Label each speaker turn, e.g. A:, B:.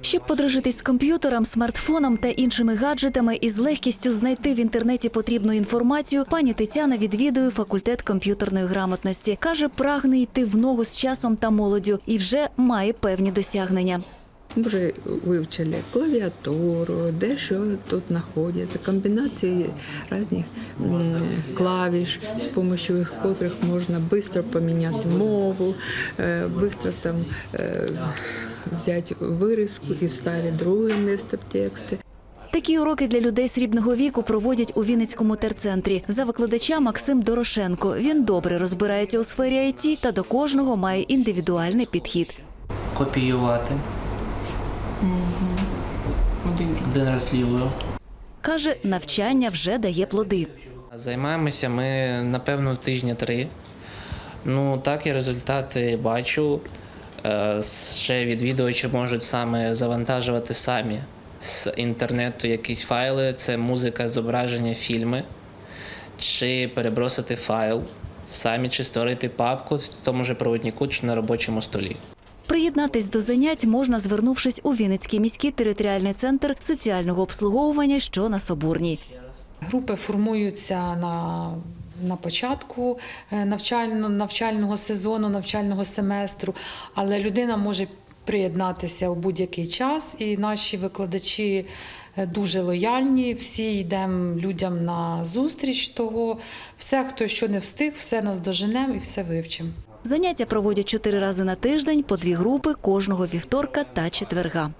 A: Щоб подружитись з комп'ютером, смартфоном та іншими гаджетами і з легкістю знайти в інтернеті потрібну інформацію, пані Тетяна відвідує факультет комп'ютерної грамотності. каже, прагне йти в ногу з часом та молоддю і вже має певні досягнення.
B: Вже вивчили клавіатуру, де що тут знаходиться, комбінації різних клавіш, з допомогою котрих можна швидко поміняти мову, швидко там е, взяти вирізку і вставити друге місце в тексті.
A: Такі уроки для людей срібного віку проводять у Вінницькому терцентрі. За викладача Максим Дорошенко. Він добре розбирається у сфері IT та до кожного має індивідуальний підхід.
C: копіювати.
D: Один раз.
C: Один раз лівою.
A: Каже, навчання вже дає плоди.
C: Займаємося ми, напевно, тижня три. Ну, так і результати бачу. Е, Ще відвідувачі можуть саме завантажувати самі з інтернету якісь файли, це музика, зображення, фільми, чи перебросити файл, самі чи створити папку в тому же проводнику чи на робочому столі.
A: Приєднатись до занять можна, звернувшись у Вінницький міський територіальний центр соціального обслуговування, що на Соборній.
D: Групи формуються на, на початку е, навчально, навчального сезону, навчального семестру, але людина може приєднатися у будь-який час, і наші викладачі е, дуже лояльні. Всі йдемо людям на зустріч того. Все, хто що не встиг, все нас доженемо і все вивчимо.
A: Заняття проводять чотири рази на тиждень по дві групи кожного вівторка та четверга.